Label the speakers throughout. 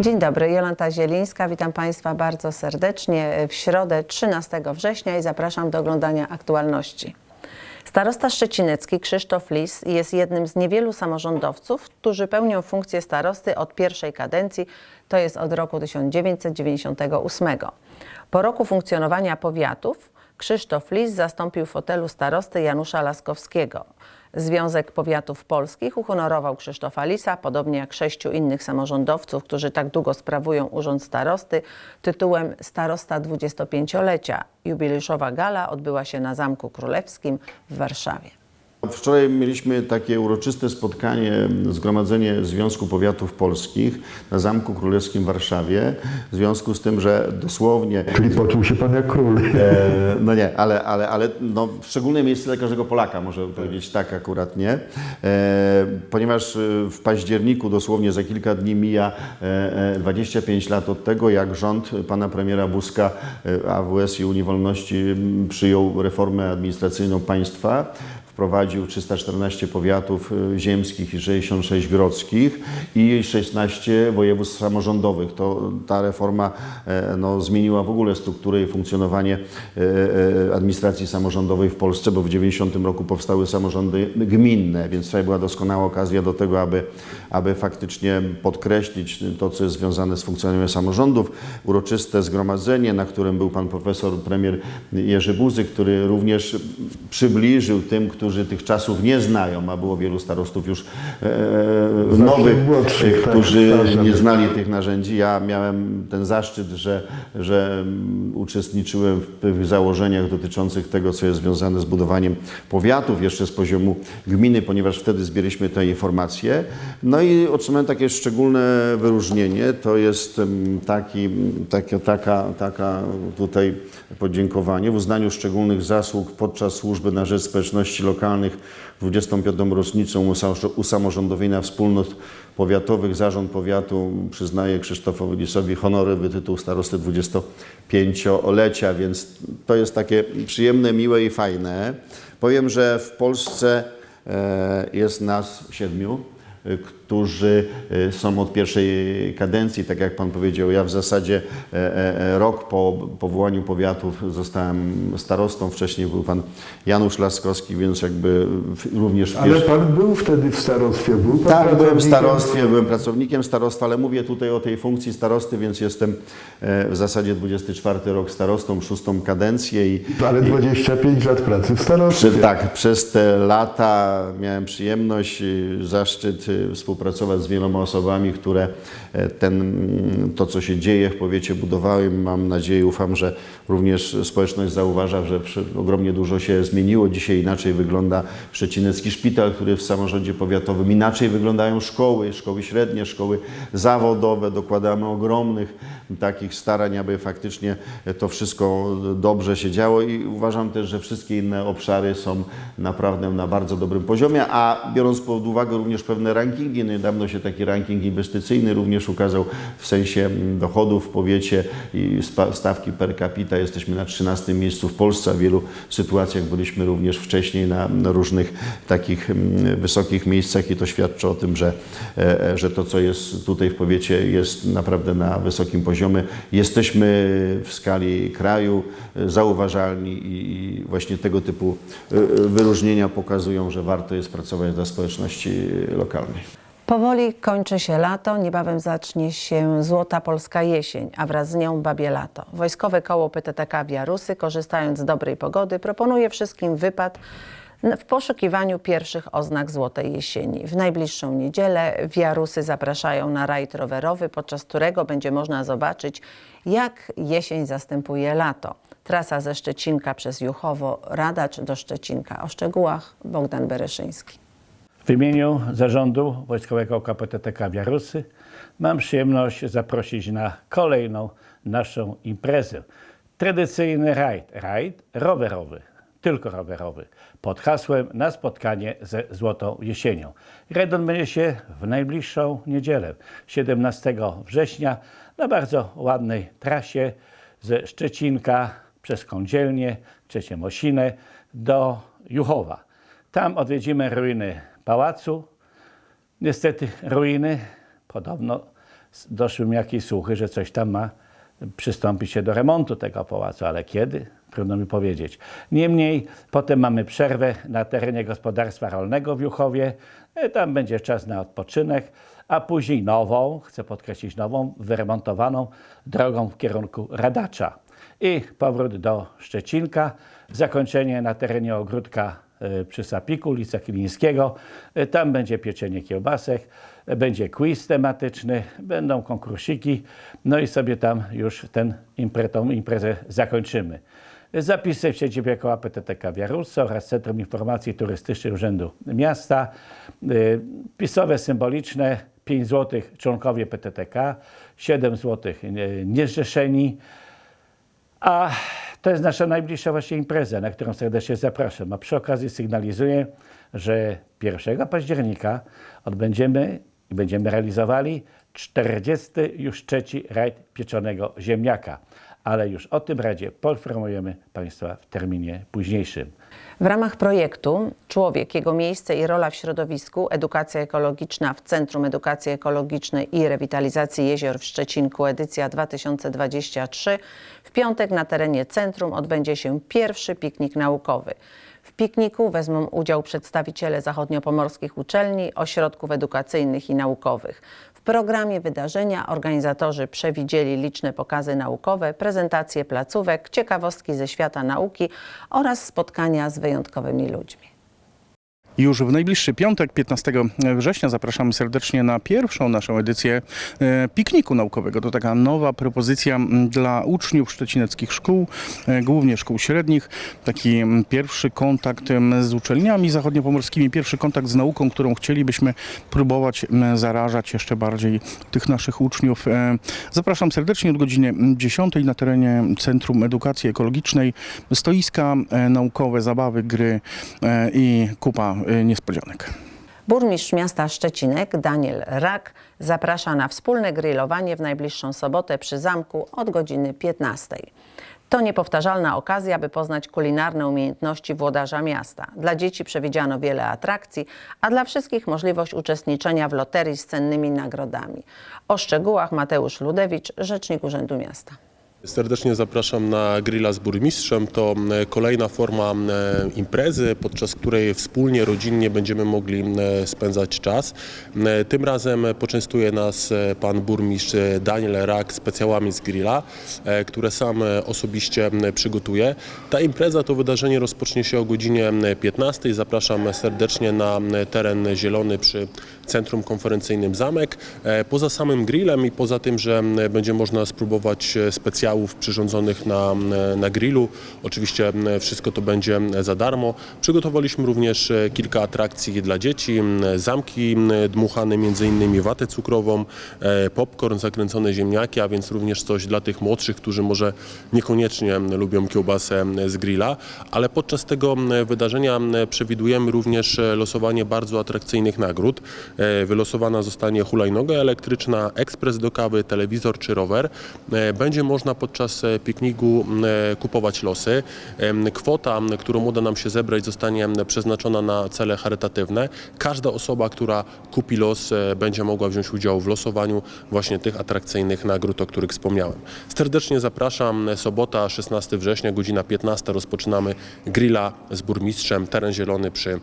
Speaker 1: Dzień dobry, Jolanta Zielińska. Witam Państwa bardzo serdecznie w środę 13 września i zapraszam do oglądania aktualności. Starosta szczecinecki Krzysztof Lis jest jednym z niewielu samorządowców, którzy pełnią funkcję starosty od pierwszej kadencji, to jest od roku 1998. Po roku funkcjonowania powiatów Krzysztof Lis zastąpił fotelu starosty Janusza Laskowskiego. Związek Powiatów Polskich uhonorował Krzysztofa Lisa, podobnie jak sześciu innych samorządowców, którzy tak długo sprawują urząd starosty, tytułem Starosta 25-lecia. Jubileuszowa gala odbyła się na Zamku Królewskim w Warszawie.
Speaker 2: Wczoraj mieliśmy takie uroczyste spotkanie, Zgromadzenie Związku Powiatów Polskich na Zamku Królewskim w Warszawie. W związku z tym, że dosłownie
Speaker 3: Czyli poczuł się pan jak król.
Speaker 2: E, No nie, ale, ale, ale no, szczególne miejsce dla każdego Polaka, może powiedzieć tak akurat nie. E, ponieważ e, w październiku, dosłownie za kilka dni mija e, e, 25 lat od tego, jak rząd pana premiera Buzka, e, AWS i Unii Wolności m, przyjął reformę administracyjną państwa wprowadził 314 powiatów y, ziemskich i 66 grodzkich i 16 województw samorządowych. To ta reforma e, no, zmieniła w ogóle strukturę i funkcjonowanie e, e, administracji samorządowej w Polsce, bo w 90 roku powstały samorządy gminne, więc tutaj była doskonała okazja do tego, aby, aby faktycznie podkreślić to, co jest związane z funkcjonowaniem samorządów. Uroczyste zgromadzenie, na którym był pan profesor, premier Jerzy Buzy, który również przybliżył tym, którzy tych czasów nie znają, a było wielu starostów już e, nowych,
Speaker 3: młodszych,
Speaker 2: e,
Speaker 3: tak,
Speaker 2: którzy
Speaker 3: zdarza
Speaker 2: nie
Speaker 3: się.
Speaker 2: znali tych narzędzi. Ja miałem ten zaszczyt, że, że mm, uczestniczyłem w tych założeniach dotyczących tego, co jest związane z budowaniem powiatów, jeszcze z poziomu gminy, ponieważ wtedy zbieraliśmy te informacje. No i otrzymałem takie szczególne wyróżnienie. To jest em, taki, takie, taka, taka tutaj podziękowanie w uznaniu szczególnych zasług podczas służby na rzecz społeczności lokalnych 25. rocznicą usa- usamorządowienia wspólnot powiatowych. Zarząd powiatu przyznaje Krzysztofowi Lisowi honorowy tytuł starosty 25-lecia, więc to jest takie przyjemne, miłe i fajne. Powiem, że w Polsce e, jest nas siedmiu, którzy e, są od pierwszej kadencji, tak jak Pan powiedział. Ja w zasadzie e, e, rok po powołaniu powiatów zostałem starostą. Wcześniej był Pan Janusz Laskowski, więc jakby również
Speaker 3: Ale
Speaker 2: pierwszej-
Speaker 3: pan był wtedy w starostwie, był pan
Speaker 2: tak, byłem w starostwie, byłem pracownikiem starostwa, ale mówię tutaj o tej funkcji starosty, więc jestem w zasadzie 24 rok starostą, szóstą kadencję i
Speaker 3: Ale 25 lat pracy w starostwie.
Speaker 2: przy, tak, przez te lata miałem przyjemność, zaszczyt y, współpracować z wieloma osobami, które e, ten, mm, to, co się dzieje w powiecie budowały. Mam nadzieję, ufam, że również społeczność zauważa, że ogromnie dużo się zmieniło. Dzisiaj inaczej wygląda Szczecinecki Szpital, który w samorządzie powiatowym, inaczej wyglądają szkoły, szkoły średnie, szkoły zawodowe. Dokładamy ogromnych takich starań, aby faktycznie to wszystko dobrze się działo i uważam też, że wszystkie inne obszary są naprawdę na bardzo dobrym poziomie, a biorąc pod uwagę również pewne rankingi, niedawno się taki ranking inwestycyjny również ukazał w sensie mm, dochodów w powiecie i stawki per capita. Jesteśmy na 13 miejscu w Polsce, a w wielu sytuacjach byliśmy również wcześniej na różnych takich mm, wysokich miejscach i to świadczy o tym, że, e, e, że to, co jest tutaj w powiecie jest naprawdę na wysokim poziomie. Jesteśmy w skali kraju e, zauważalni i właśnie tego typu wyróżnienia pokazują, że warto jest pracować dla społeczności lokalnej.
Speaker 1: Powoli kończy się lato, niebawem zacznie się Złota Polska Jesień, a wraz z nią Babie Lato. Wojskowe koło PTTK Wiarusy, korzystając z dobrej pogody, proponuje wszystkim wypad w poszukiwaniu pierwszych oznak Złotej Jesieni. W najbliższą niedzielę Wiarusy zapraszają na rajd rowerowy, podczas którego będzie można zobaczyć, jak jesień zastępuje lato. Trasa ze Szczecinka przez Juchowo, Radacz do Szczecinka. O szczegółach Bogdan Bereszyński.
Speaker 4: W imieniu zarządu Wojskowego Oka PTTK Wiarusy mam przyjemność zaprosić na kolejną naszą imprezę. Tradycyjny rajd, rajd rowerowy, tylko rowerowy, pod hasłem na spotkanie ze Złotą Jesienią. Rajd odbędzie się w najbliższą niedzielę, 17 września, na bardzo ładnej trasie ze Szczecinka przez Kądzielnię, Trzeciemosinę do Juchowa. Tam odwiedzimy ruiny pałacu. Niestety ruiny, podobno doszły mi jakieś słuchy, że coś tam ma przystąpić się do remontu tego pałacu, ale kiedy? Trudno mi powiedzieć. Niemniej potem mamy przerwę na terenie gospodarstwa rolnego w Juchowie. E, Tam będzie czas na odpoczynek, a później nową, chcę podkreślić nową, wyremontowaną drogą w kierunku Radacza. I powrót do Szczecinka, zakończenie na terenie ogródka przy Sapiku, ulica Kilińskiego. E, Tam będzie pieczenie kiełbasek, e, będzie quiz tematyczny, będą konkursiki, no i sobie tam już ten impre, tą imprezę zakończymy. Zapisy w siedzibie koła PTTK w Jarusce oraz Centrum Informacji Turystycznej Urzędu Miasta. Y, Pisowe symboliczne 5 zł członkowie PTTK, 7 zł y, niezrzeszeni. A to jest nasza najbliższa właśnie impreza, na którą serdecznie zapraszam. A przy okazji sygnalizuję, że 1 października odbędziemy i będziemy realizowali 40. już trzeci rajd pieczonego ziemniaka. Ale już o tym radzie poinformujemy Państwa w terminie późniejszym.
Speaker 1: W ramach projektu Człowiek, jego miejsce i rola w środowisku, edukacja ekologiczna w Centrum Edukacji Ekologicznej i Rewitalizacji Jezior w Szczecinku, edycja 2023, w piątek na terenie centrum odbędzie się pierwszy piknik naukowy. W pikniku wezmą udział przedstawiciele zachodniopomorskich uczelni, ośrodków edukacyjnych i naukowych. Programie wydarzenia organizatorzy przewidzieli liczne pokazy naukowe, prezentacje placówek, ciekawostki ze świata nauki oraz spotkania z wyjątkowymi ludźmi.
Speaker 5: Już w najbliższy piątek, 15 września, zapraszamy serdecznie na pierwszą naszą edycję e, pikniku naukowego. To taka nowa propozycja dla uczniów szczecineckich szkół, e, głównie szkół średnich. Taki pierwszy kontakt z uczelniami zachodniopomorskimi, pierwszy kontakt z nauką, którą chcielibyśmy próbować zarażać jeszcze bardziej tych naszych uczniów. E, Zapraszam serdecznie od godziny 10 na terenie Centrum Edukacji Ekologicznej. Stoiska naukowe, zabawy, gry i kupa niespodzianek.
Speaker 1: Burmistrz miasta Szczecinek Daniel Rak zaprasza na wspólne grillowanie w najbliższą sobotę przy zamku od godziny 15. To niepowtarzalna okazja, by poznać kulinarne umiejętności włodarza miasta. Dla dzieci przewidziano wiele atrakcji, a dla wszystkich możliwość uczestniczenia w loterii z cennymi nagrodami. O szczegółach Mateusz Ludewicz, rzecznik Urzędu Miasta.
Speaker 6: Serdecznie zapraszam na grilla z burmistrzem. To e, kolejna forma e, imprezy, podczas której wspólnie, rodzinnie będziemy mogli e, spędzać czas. Tym razem poczęstuje nas pan burmistrz Daniel Rak specjałami z grilla, które sam osobiście przygotuje. Ta impreza, to wydarzenie rozpocznie się o godzinie 15. Zapraszam serdecznie na teren zielony przy Centrum Konferencyjnym Zamek. E, Poza samym grillem i poza tym, że będzie można spróbować e, specjałów przyrządzonych na, na grillu, oczywiście wszystko to będzie za darmo. Przygotowaliśmy również e, kilka atrakcji dla dzieci, zamki dmuchane, innymi watę cukrową, popcorn, zakręcone ziemniaki, a więc również coś dla tych młodszych, którzy może niekoniecznie lubią kiełbasę z grilla, ale podczas tego wydarzenia przewidujemy również losowanie bardzo atrakcyjnych nagród. E, Wylosowana zostanie hulajnoga elektryczna, ekspres do kawy, telewizor czy rower. E, Będzie można podczas e, pikniku kupować losy. Kwota, którą uda nam się zebrać, zostanie przeznaczona na cele charytatywne. Każda osoba, która kupi los, będzie mogła wziąć udział w losowaniu właśnie tych atrakcyjnych nagród, o których wspomniałem. Serdecznie zapraszam. Sobota, 16 września, godzina 15. Rozpoczynamy grilla z burmistrzem. Teren zielony przy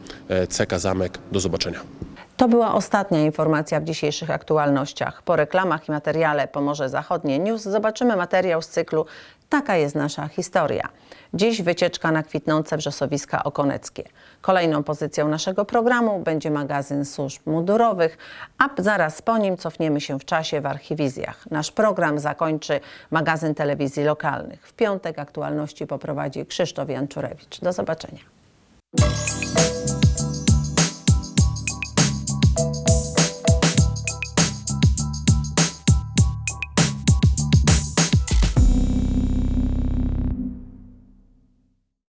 Speaker 6: CK Zamek. Do zobaczenia.
Speaker 1: To była ostatnia informacja w dzisiejszych aktualnościach. Po reklamach i materiale Pomorze Zachodnie News zobaczymy materiał z cyklu Taka jest nasza historia. Dziś wycieczka na kwitnące wrzosowiska okoneckie. Kolejną pozycją naszego programu będzie magazyn służb mundurowych, a zaraz po nim cofniemy się w czasie w archiwizjach. Nasz program zakończy magazyn telewizji lokalnych. W piątek aktualności poprowadzi Krzysztof Janczurewicz. Do zobaczenia.